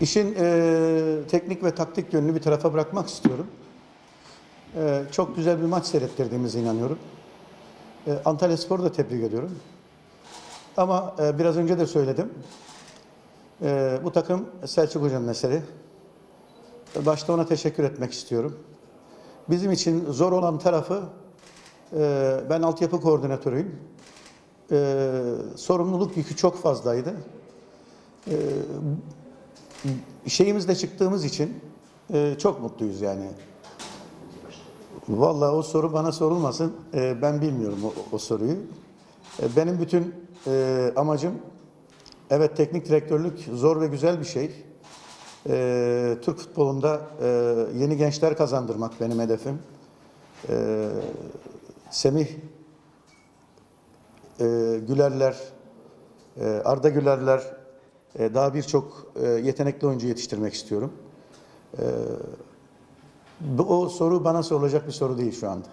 İşin e, teknik ve taktik yönünü bir tarafa bırakmak istiyorum. E, çok güzel bir maç seyrettirdiğimize inanıyorum. E, Antalya Spor'u da tebrik ediyorum. Ama e, biraz önce de söyledim. E, bu takım Selçuk Hoca'nın eseri. E, Başta ona teşekkür etmek istiyorum. Bizim için zor olan tarafı, e, ben altyapı koordinatörüyüm. E, sorumluluk yükü çok fazlaydı. E, şeyimizde çıktığımız için e, çok mutluyuz yani. Vallahi o soru bana sorulmasın. E, ben bilmiyorum o, o soruyu. E, benim bütün e, amacım evet teknik direktörlük zor ve güzel bir şey. E, Türk futbolunda e, yeni gençler kazandırmak benim hedefim. E, Semih e, Gülerler, e, Arda Gülerler, e, daha birçok e, yetenekli oyuncu yetiştirmek istiyorum. E, bu- o soru bana sorulacak bir soru değil şu anda.